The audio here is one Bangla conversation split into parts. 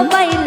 সবাই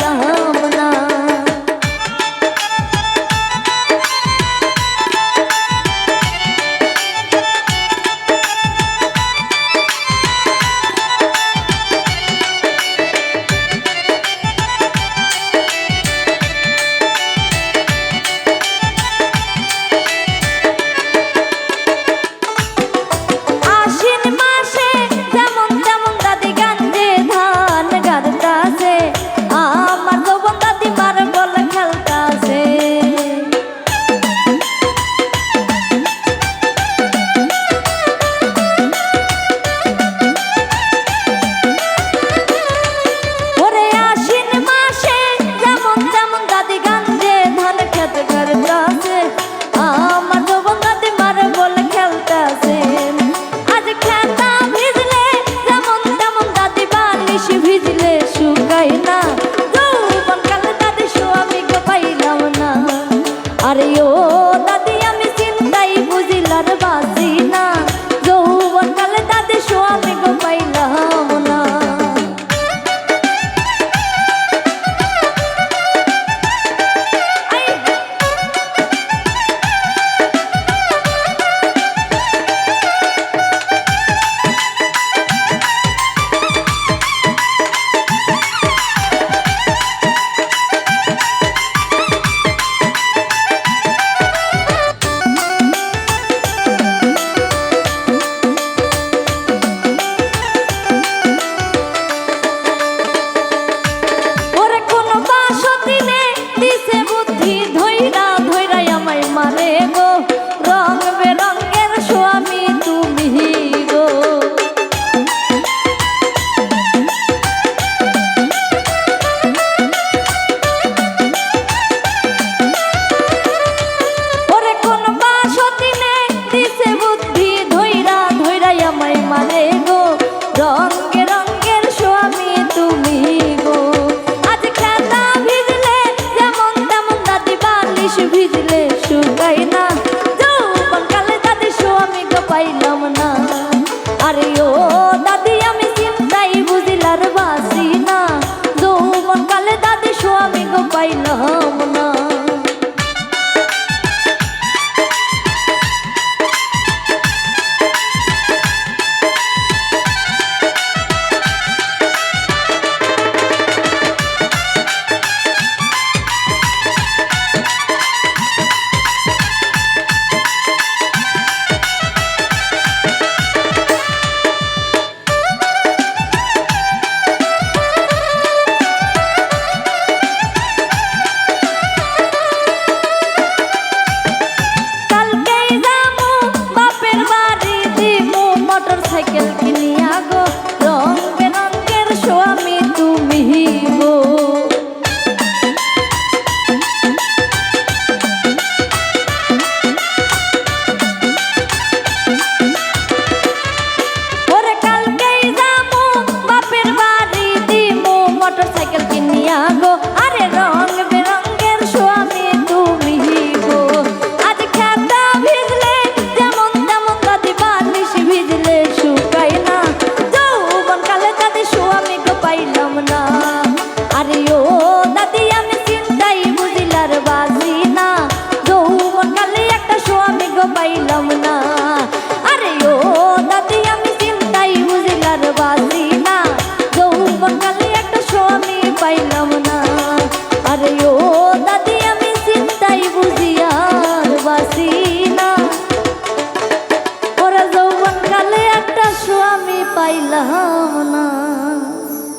আজ খেতা ভিজলে যেমন তেমন দাঁতি বালিশ ভিজ গো আরে রং বেরঙ্গের স্বামী তুমি গো। আজ খেতা ভিজলে, যেমন তেমন কাঁদি বালিশ ভিজলে শুকাই না। যৌবন কালে কাঁদি স্বামী গো পাইলাম না। আরে ও দাদি, আমি চিন্তাই বুঝিলার বাজি না। যৌবন কালে একটা স্বামী গো পাইলাম না।